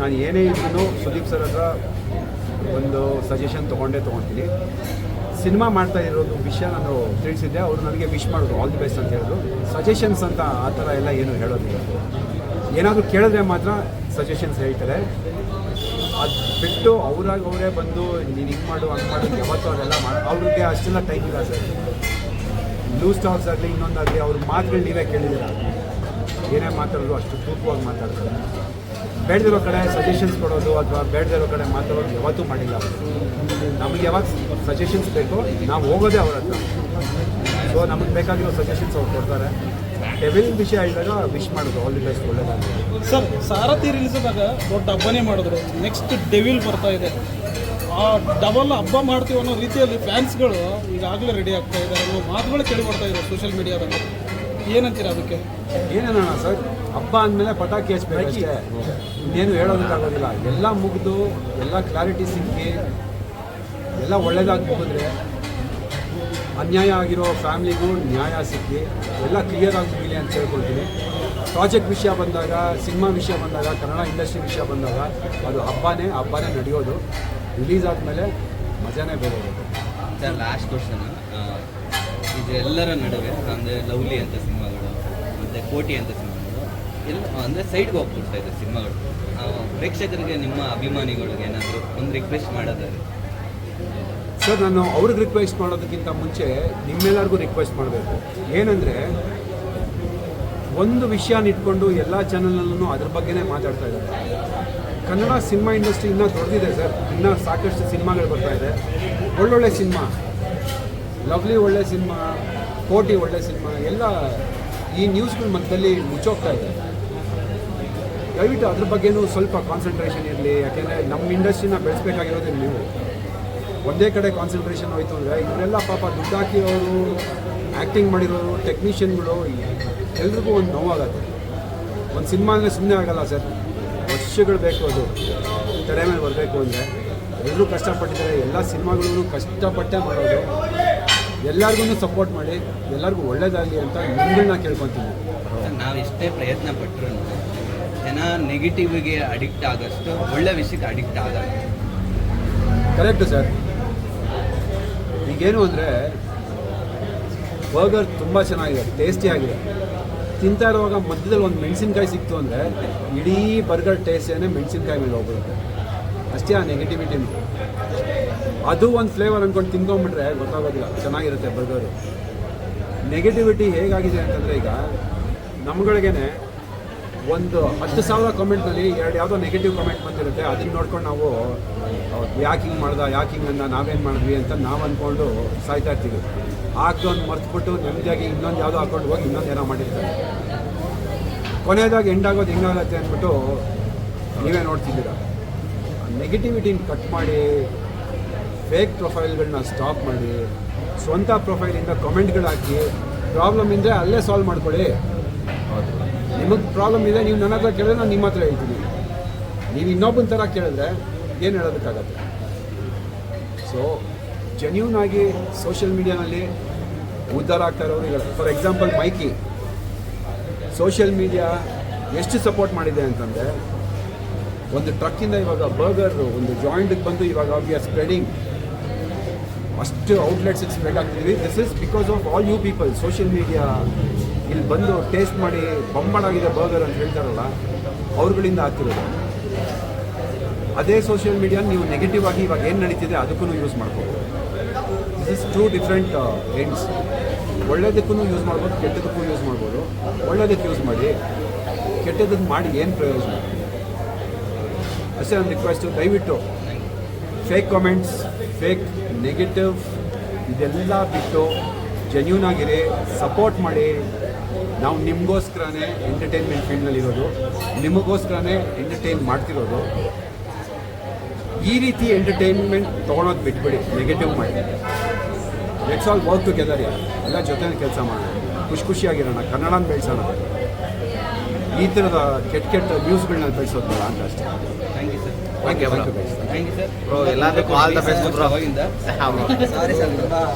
ನಾನು ಏನೇ ಇದ್ರೂ ಸುದೀಪ್ ಸರ್ ಹತ್ರ ಒಂದು ಸಜೆಷನ್ ತೊಗೊಂಡೇ ತೊಗೊತೀನಿ. ಸಿನಿಮಾ ಮಾಡ್ತಾ ಇರೋದು ವಿಷಯ ನಾನು ತಿಳಿಸಿದ್ದೆ. ಅವರು ನನಗೆ ವಿಶ್ ಮಾಡೋದು ಆಲ್ ದಿ ಬೆಸ್ಟ್ ಅಂತ ಹೇಳಿದ್ರು. ಸಜೆಷನ್ಸ್ ಅಂತ ಆ ಥರ ಎಲ್ಲ ಏನು ಹೇಳೋದಿಲ್ಲ. ಏನಾದರೂ ಕೇಳಿದ್ರೆ ಮಾತ್ರ ಸಜೆಷನ್ಸ್ ಹೇಳ್ತಾರೆ. ಅದು ಬಿಟ್ಟು ಅವ್ರಾಗ ಅವರೇ ಬಂದು, ನೀನು ಹಿಂಗೆ ಮಾಡು, ಹಂಗೆ ಮಾಡು ಯಾವತ್ತೂ ಅವರೆಲ್ಲ ಮಾಡಿ ಅವ್ರಿಗೆ ಅಷ್ಟೆಲ್ಲ ಟೈಮ್ ಇಲ್ಲ ಸರ್. ನ್ಯೂಸ್ ಟಾಕ್ಸ್ ಆಗಲಿ ಇನ್ನೊಂದಾಗಲಿ ಅವ್ರ ಮಾತುಗಳು ನೀವೇ ಕೇಳಿದ್ದೀರ? ಏನೇ ಮಾತಾಡಿದ್ರು ಅಷ್ಟು ತೂಕವಾಗಿ ಮಾತಾಡ್ತಾರೆ. ಬೇಡದಿರೋ ಕಡೆ ಸಜೆಷನ್ಸ್ ಕೊಡೋದು ಅಥವಾ ಬೇಡದಿರೋ ಕಡೆ ಮಾತಾಡೋದು ಯಾವತ್ತೂ ಮಾಡಿಲ್ಲ ನಮಗೆ ಯಾವಾಗ ಸಜೆಷನ್ಸ್ ಬೇಕೋ ನಾವು ಹೋಗೋದೇ ಅವ್ರ ಹತ್ರ. ಸೊ ನಮಗೆ ಬೇಕಾಗಿರೋ ಸಜೆಷನ್ಸ್ ಅವ್ರು ಕೊಡ್ತಾರೆ. ಡೆವಿಲ್ ವಿಷಯ ಹೇಳಿದಾಗ ವಿಶ್ ಮಾಡೋದು ಆಲ್ ದಿ ಬೆಸ್ಟ್ ಒಳ್ಳೆದಾಗ ಸರ್, ಸಾರಥಿ ರಿಲೀಸ್ದಾಗ ದೊಡ್ಡ ಹಬ್ಬನೇ ಮಾಡಿದ್ರು. ನೆಕ್ಸ್ಟ್ ಡೆವಿಲ್ ಬರ್ತಾ ಇದೆ. ಆ ಡಬಲ್ ಹಬ್ಬ ಮಾಡ್ತೀವಿ ಅನ್ನೋ ರೀತಿಯಲ್ಲಿ ಫ್ಯಾನ್ಸ್ಗಳು ಈಗಾಗಲೇ ರೆಡಿ ಆಗ್ತಾ ಇದ್ದಾರೆ ಮಾತುಗಳು ಕೇಳಿ ಬರ್ತಾ ಇದೆ ಸೋಷಿಯಲ್ ಮೀಡಿಯಾದಾಗ ಏನಂತೀರ ಅದಕ್ಕೆ? ಏನೇನಣ್ಣ ಸರ್ ಹಬ್ಬ ಅಂದಮೇಲೆ ಪಟಾಕಿ ಹಚ್ಬೇಕು ಅಷ್ಟೇ. ಇನ್ನೇನು ಹೇಳೋದಕ್ಕಾಗೋದಿಲ್ಲ ಎಲ್ಲ ಮುಗಿದು ಎಲ್ಲ ಕ್ಲಾರಿಟಿ ಸಿಕ್ಕಿ ಎಲ್ಲ ಒಳ್ಳೇದಾಗಿ ಅನ್ಯಾಯ ಆಗಿರೋ ಫ್ಯಾಮ್ಲಿಗೂ ನ್ಯಾಯ ಸಿಕ್ಕಿ ಎಲ್ಲ ಕ್ಲಿಯರ್ ಆಗಿ ಮುಗಿಲಿ ಅಂತ ಹೇಳ್ಕೊಳ್ತೀನಿ. ಪ್ರಾಜೆಕ್ಟ್ ವಿಷಯ ಬಂದಾಗ ಸಿನಿಮಾ ವಿಷಯ ಬಂದಾಗ ಕನ್ನಡ ಇಂಡಸ್ಟ್ರಿ ವಿಷಯ ಬಂದಾಗ ಅದು ಹಬ್ಬನೇ ಹಬ್ಬನೇ ನಡೆಯೋದು. ರಿಲೀಸ್ ಆದಮೇಲೆ ಮಜಾನೇ ಬೇರೆ ಇರುತ್ತೆ. ಸರ್ ಲಾಸ್ಟ್ ಕ್ವಶನ್ ಇದು ಎಲ್ಲರ ನಡುವೆ ಅಂದರೆ ಲವ್ಲಿ ಅಂತ ಸಿನಿಮಾಗಳು ಮತ್ತು ಕೋಟಿ ಅಂತ ಸಿನಿಮಾಗಳು ಎಲ್ಲ, ಅಂದರೆ ಸೈಡ್ಗೆ ಹೋಗ್ಬಿಡ್ತಾ ಇದೆ ಸಿನಿಮಾಗಳು. ಪ್ರೇಕ್ಷಕರಿಗೆ ನಿಮ್ಮ ಅಭಿಮಾನಿಗಳಿಗೆ ಏನಾದರೂ ಒಂದು ರಿಕ್ವೆಸ್ಟ್ ಮಾಡೋದಾದ್ರೆ ಸರ್, ನಾನು ಅವ್ರಿಗೆ ರಿಕ್ವೆಸ್ಟ್ ಮಾಡೋದಕ್ಕಿಂತ ಮುಂಚೆ ನಿಮ್ಮೆಲ್ಲರಿಗೂ ರಿಕ್ವೆಸ್ಟ್ ಮಾಡಬೇಕು. ಏನಂದರೆ, ಒಂದು ವಿಷಯನ ಇಟ್ಕೊಂಡು ಎಲ್ಲ ಚಾನಲ್ನಲ್ಲೂ ಅದ್ರ ಬಗ್ಗೆನೇ ಮಾತಾಡ್ತಾ ಇದ್ದಾರೆ. ಕನ್ನಡ ಸಿನಿಮಾ ಇಂಡಸ್ಟ್ರಿ ಇನ್ನೂ ದೊಡ್ಡದಿದೆ ಸರ್. ಇನ್ನೂ ಸಾಕಷ್ಟು ಸಿನಿಮಾಗಳು ಬರ್ತಾ ಇದೆ. ಒಳ್ಳೊಳ್ಳೆ ಸಿನಿಮಾ. ಲವ್ಲಿ ಒಳ್ಳೆ ಸಿನಿಮಾ, ಕೋಟಿ ಒಳ್ಳೆ ಸಿನಿಮಾ, ಎಲ್ಲ ಈ ನ್ಯೂಸ್ಗಳ ಮಧ್ಯದಲ್ಲಿ ಮುಚ್ಚೋಗ್ತಾ ಇದೆ. ದಯವಿಟ್ಟು ಅದ್ರ ಬಗ್ಗೆನೂ ಸ್ವಲ್ಪ ಕಾನ್ಸಂಟ್ರೇಷನ್ ಇರಲಿ, ಯಾಕೆಂದರೆ ನಮ್ಮ ಇಂಡಸ್ಟ್ರಿನ ಬೆಳೆಸ್ಬೇಕಾಗಿರೋದೇ ನೀವು. ಒಂದೇ ಕಡೆ ಕಾನ್ಸಂಟ್ರೇಷನ್ ಹೋಯ್ತು ಅಂದರೆ ಇವರೆಲ್ಲ ಪಾಪ ದುಡ್ಡು ಹಾಕಿರೋರು ಆ್ಯಕ್ಟಿಂಗ್ ಮಾಡಿರೋರು ಟೆಕ್ನಿಷಿಯನ್ಗಳು ಎಲ್ರಿಗೂ ಒಂದು ನೋವಾಗತ್ತೆ. ಒಂದು ಸಿನಿಮಾ ಅಂದರೆ ಸುಮ್ಮನೆ ಆಗಲ್ಲ ಸರ್. ವರ್ಷಗಳು ಬೇಕು ಅದು. ತೆರೆ ಮೇಲೆ ಬರಬೇಕು ಅಂದರೆ ಎಲ್ಲರೂ ಕಷ್ಟಪಟ್ಟಿದ್ದಾರೆ. ಎಲ್ಲ ಸಿನಿಮಾಗಳೂ ಕಷ್ಟಪಟ್ಟೆ ಮಾಡೋದು. ಎಲ್ಲರಿಗೂ ಸಪೋರ್ಟ್ ಮಾಡಿ ಎಲ್ಲರಿಗೂ ಒಳ್ಳೇದಾಗಲಿ ಅಂತ ನಿಮ್ಮನ್ನ ಕೇಳ್ಕೊತೀನಿ. ನಾವು ಎಷ್ಟೇ ಪ್ರಯತ್ನ ಪಟ್ಟರು ಜನ ನೆಗೆಟಿವ್ಗೆ ಅಡಿಕ್ಟ್ ಆಗೋಷ್ಟು ಒಳ್ಳೆ ವಿಷಯಕ್ಕೆ ಅಡಿಕ್ಟ್ ಆಗಲ್ಲ. ಕರೆಕ್ಟು ಸರ್ ಈಗೇನು ಅಂದರೆ ಬರ್ಗರ್ ತುಂಬ ಚೆನ್ನಾಗಿದೆ ಟೇಸ್ಟಿಯಾಗಿದೆ ತಿಂತಾ ಇರುವಾಗ ಮಧ್ಯದಲ್ಲಿ ಒಂದು ಮೆಣಸಿನ್ಕಾಯಿ ಸಿಕ್ತು ಅಂದರೆ ಇಡೀ ಬರ್ಗರ್ ಟೇಸ್ಟೇನೆ ಮೆಣಸಿನ್ಕಾಯಿ ಮೇಲೆ ಹೋಗ್ಬಿಡುತ್ತೆ. ಅಷ್ಟೇ ಆ ನೆಗೆಟಿವಿಟಿನು ಅದು ಒಂದು ಫ್ಲೇವರ್ ಅಂದ್ಕೊಂಡು ತಿನ್ಕೊಂಡ್ಬಿಟ್ರೆ ಗೊತ್ತಾಗೋದಿಲ್ಲ. ಚೆನ್ನಾಗಿರುತ್ತೆ ಬರ್ಗರು ನೆಗೆಟಿವಿಟಿ ಹೇಗಾಗಿದೆ ಅಂತಂದರೆ ಈಗ ನಮ್ಗಳಿಗೇನೆ ಒಂದು ಹತ್ತು ಸಾವಿರ ಕಮೆಂಟ್ನಲ್ಲಿ ಎರಡು ಯಾವುದೋ ನೆಗೆಟಿವ್ ಕಮೆಂಟ್ ಬಂದಿರುತ್ತೆ. ಅದನ್ನ ನೋಡ್ಕೊಂಡು ನಾವು ಯಾಕೆ ಹಿಂಗೆ ಮಾಡ್ದ, ಯಾಕೆ ಹಿಂಗೆ ಅಂದ, ನಾವೇನು ಮಾಡಿದ್ವಿ ಅಂತ ನಾವು ಅಂದ್ಕೊಂಡು ಸಾಯ್ತಾ ಇರ್ತೀವಿ. ಹಾಕ್ದೊಂದು ಮರ್ತ್ಬಿಟ್ಟು ನೆಮ್ಮದಿಯಾಗಿ ಇನ್ನೊಂದು ಯಾವುದೋ ಹಾಕೊಂಡು ಹೋಗಿ ಇನ್ನೊಂದು ಏನೋ ಮಾಡಿರ್ತಾರೆ. ಕೊನೆಯದಾಗಿ ಎಂಡ್ ಆಗೋದು ಹಿಂಗಾಗತ್ತೆ ಅಂದ್ಬಿಟ್ಟು ನೀವೇ ನೋಡ್ತಿದ್ದೀರ. ನೆಗೆಟಿವಿಟಿನ ಕಟ್ ಮಾಡಿ ಫೇಕ್ ಪ್ರೊಫೈಲ್ಗಳನ್ನ ಸ್ಟಾಪ್ ಮಾಡಿ, ಸ್ವಂತ ಪ್ರೊಫೈಲಿಂದ ಕಮೆಂಟ್ಗಳು ಹಾಕಿ ಪ್ರಾಬ್ಲಮ್ ಇದ್ದರೆ ಅಲ್ಲೇ ಸಾಲ್ವ್ ಮಾಡ್ಕೊಳ್ಳಿ. ನಿಮಗೆ ಪ್ರಾಬ್ಲಮ್ ಇದೆ, ನೀವು ನನ್ನ ಹತ್ರ ಕೇಳಿದ್ರೆ ನಾನು ನಿಮ್ಮ ಹತ್ರ ಹೇಳ್ತೀನಿ. ನೀವು ಇನ್ನೊಬ್ಬನ ಥರ ಕೇಳಿದ್ರೆ ಏನು ಹೇಳೋದಕ್ಕಾಗತ್ತೆ? ಸೊ ಜೆನ್ಯೂನ್ ಆಗಿ ಸೋಷಿಯಲ್ ಮೀಡಿಯಾನಲ್ಲಿ ಉದ್ಧಾರ ಆಗ್ತಾ ಇರೋರು ಫಾರ್ ಎಕ್ಸಾಂಪಲ್ ಮೈಕಿ ಸೋಷಿಯಲ್ ಮೀಡಿಯಾ ಎಷ್ಟು ಸಪೋರ್ಟ್ ಮಾಡಿದೆ ಅಂತಂದರೆ, ಒಂದು ಟ್ರಕ್ಕಿಂದ ಇವಾಗ ಬರ್ಗರ್ ಒಂದು ಜಾಯಿಂಟಿಗೆ ಬಂದು ಇವಾಗ ಆರ್ ಸ್ಪ್ರೆಡಿಂಗ್ ಅಷ್ಟು outlets spread ಆಗ್ತಿದ್ವಿ this is because of all you people social media ಇಲ್ಲಿ ಬಂದು ಟೇಸ್ಟ್ ಮಾಡಿ ಬೊಂಬಾಡಾಗಿದೆ ಬರ್ಗರ್ ಅಂತ ಹೇಳ್ತಾರಲ್ಲ, ಅವ್ರುಗಳಿಂದ ಆಗ್ತಿರೋದು. ಅದೇ ಸೋಷಿಯಲ್ ಮೀಡಿಯಾ ನೀವು ನೆಗೆಟಿವ್ ಆಗಿ ಇವಾಗ ಏನು ನಡೀತಿದೆ ಅದಕ್ಕೂ ಯೂಸ್ ಮಾಡ್ಬೋದು this is two different ends ಒಳ್ಳೇದಕ್ಕೂ use ಮಾಡ್ಬೋದು, ಕೆಟ್ಟದಕ್ಕೂ ಯೂಸ್ ಮಾಡ್ಬೋದು. ಒಳ್ಳೇದಕ್ಕೆ ಯೂಸ್ ಮಾಡಿ ಕೆಟ್ಟದಕ್ಕೆ ಮಾಡಿ ಏನು ಪ್ರಯೋಜನ? ಅಷ್ಟೇ ನನ್ನ ರಿಕ್ವೆಸ್ಟು ದಯವಿಟ್ಟು ಫೇಕ್ ಕಾಮೆಂಟ್ಸ್ ಫೇಕ್ ನೆಗೆಟಿವ್ ಇದೆಲ್ಲ ಬಿಟ್ಟು ಜೆನ್ಯೂನ್ ಆಗಿರಿ ಸಪೋರ್ಟ್ ಮಾಡಿ ನಾವು ನಿಮಗೋಸ್ಕರನೇ ಎಂಟರ್ಟೈನ್ಮೆಂಟ್ ಫೀಲ್ಡ್ನಲ್ಲಿರೋದು ನಿಮಗೋಸ್ಕರನೇ ಎಂಟರ್ಟೈನ್ ಮಾಡ್ತಿರೋದು. ಈ ರೀತಿ ಎಂಟರ್ಟೈನ್ಮೆಂಟ್ ತೊಗೊಳೋದು ಬಿಟ್ಬಿಡಿ ನೆಗೆಟಿವ್ ಮಾಡಿ. ಲೆಟ್ಸ್ ಆಲ್ ವರ್ಕ್ ಟುಗೆದರ್ ಎಲ್ಲ ಜೊತೆ ಕೆಲಸ ಮಾಡೋಣ. ಖುಷಿ ಖುಷಿಯಾಗಿರೋಣ. ಕನ್ನಡನ ಬೆಳೆಸೋಣ. ಈ ಥರದ ಕೆಟ್ಟ ಕೆಟ್ಟ ನ್ಯೂಸ್ಗಳನ್ನ ಬೆಳೆಸೋದು ಅಂತ ಅಷ್ಟೇ. Thank you sir okay bro thank you sir bro எல்லாத்துக்கும் ஆல் த பெஸ்ட் ப்ரோ இந்த சாரி சார்